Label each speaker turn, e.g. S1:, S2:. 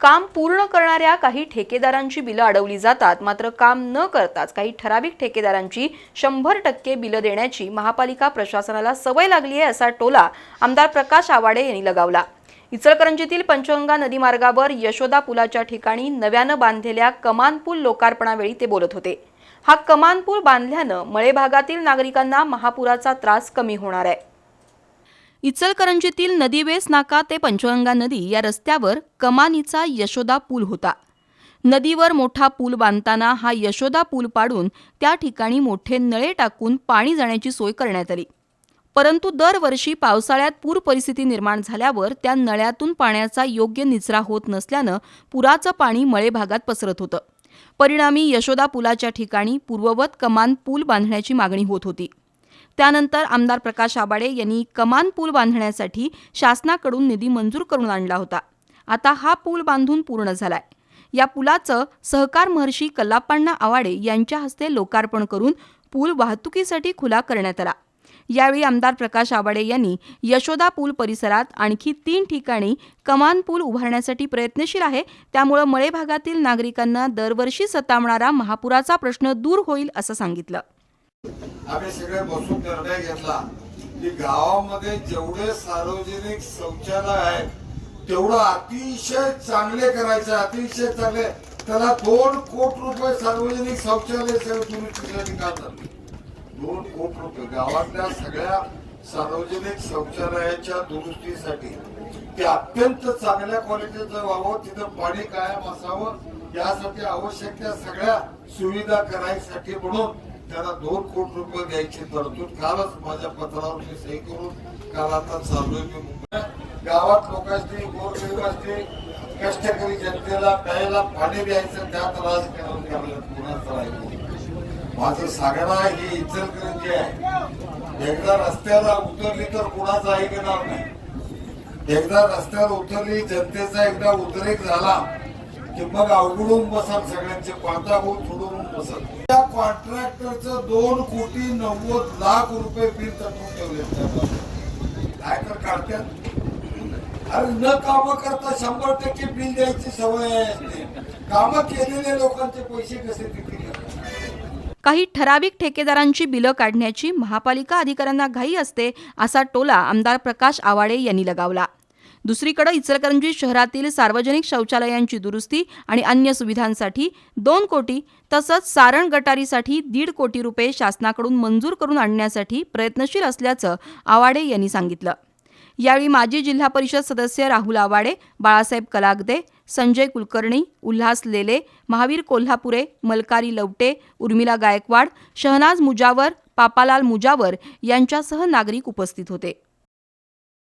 S1: काम पूर्ण करणाऱ्या काही ठेकेदारांची बिलं अडवली जातात. मात्र काम न करताच काही ठराविक ठेकेदारांची शंभर टक्के बिलं देण्याची महापालिका प्रशासनाला सवय लागली आहे असा टोला आमदार प्रकाश आवाडे यांनी लगावला. इचलकरंजीतील पंचगंगा नदी मार्गावर यशोदा पुलाच्या ठिकाणी नव्यानं बांधलेल्या कमान पूल लोकार्पणावेळी ते बोलत होते. हा कमान पूल बांधल्यानं मळे भागातील नागरिकांना महापुराचा त्रास कमी होणार आहे. इचलकरंजीतील नदीवेस नाका ते पंचगंगा नदी या रस्त्यावर कमानीचा यशोदा पूल होता. नदीवर मोठा पूल बांधताना हा यशोदा पूल पाडून त्या ठिकाणी मोठे नळे टाकून पाणी जाण्याची सोय करण्यात आली. परंतु दरवर्षी पावसाळ्यात पूर परिस्थिती निर्माण झाल्यावर त्या नळ्यातून पाण्याचा योग्य निचरा होत नसल्यानं पुराचं पाणी मळे भागात पसरत होतं. परिणामी यशोदा पुलाच्या ठिकाणी पूर्ववत कमान पूल बांधण्याची मागणी होत होती. त्यानंतर आमदार प्रकाश आबाडे यांनी कमान पूल बांधण्यासाठी शासनाकडून निधी मंजूर करून आणला होता. आता हा पूल बांधून पूर्ण झालाय. या पुलाचं सहकार महर्षी कल्लाप्पांना आवाडे यांच्या हस्ते लोकार्पण करून पूल वाहतुकीसाठी खुला करण्यात आला. यावेळी आमदार प्रकाश आबाडे यांनी यशोदा पूल परिसरात आणखी तीन ठिकाणी कमान पूल उभारण्यासाठी प्रयत्नशील आहे. त्यामुळे मळे भागातील नागरिकांना दरवर्षी सतावणारा महापुराचा प्रश्न दूर होईल असं सांगितलं.
S2: आम्ही सगळे बसून निर्णय घेतला की गावामध्ये जेवढे सार्वजनिक शौचालय आहेत तेवढं अतिशय चांगले करायचे अतिशय चांगले. त्याला दोन कोटी रुपये सार्वजनिक शौचालय सेवा तुम्ही दोन कोट रुपये. गावातल्या सगळ्या सार्वजनिक शौचालयाच्या दुरुस्तीसाठी ते अत्यंत चांगल्या क्वालिटीचं व्हावं तिथं पाणी कायम असावं यासाठी आवश्यक त्या सगळ्या सुविधा करायसाठी म्हणून त्याला दोन कोटी रुपये द्यायची तरतूद कालच माझ्या पत्रावर मी सही करून काल आता चाललोय मी गावात लोकांनी गोरगरिबांनी कष्टकरी जनतेला प्यायला पाणी द्यायचं त्यात राजकारण करायला कुणाच राहिलं माझं सांगणं ही इचलकरंजी आहे. एकदा रस्त्याला उतरली तर कुणाचं ऐकणार नाही? एकदा रस्त्यावर उतरली जनतेचा एकदा उद्रेक झाला की मग अवघडून बसाल सगळ्यांचे पाता होऊन सोडून बसाल. त्या कॉन्ट्रॅक्टरचं दोन कोटी नव्वद लाख रुपये बिल तटवून ठेवले काय तर काढतात अरे न काम करता शंभर टक्के बिल द्यायची सवय आहे काम केलेल्या लोकांचे पैसे कसे देतील
S1: काही ठराविक ठेकेदारांची बिलं काढण्याची महापालिका अधिकाऱ्यांना घाई असते असा टोला आमदार प्रकाश आवाडे यांनी लगावला. दुसरीकडे इचलकरंजी शहरातील सार्वजनिक शौचालयांची दुरुस्ती आणि अन्य सुविधांसाठी दोन कोटी तसंच सारण गटारीसाठी दीड कोटी रुपये शासनाकडून मंजूर करून आणण्यासाठी प्रयत्नशील असल्याचं आवाडे यांनी सांगितलं. यावेळी माजी जिल्हा परिषद सदस्य राहुल आवाडे बाळासाहेब कलागदे संजय कुलकर्णी उल्हास लेले महावीर कोल्हापुरे मलकारी लवटे उर्मिला गायकवाड शहनाज मुजावर पापालाल मुजावर यांच्यासह नागरिक उपस्थित होते.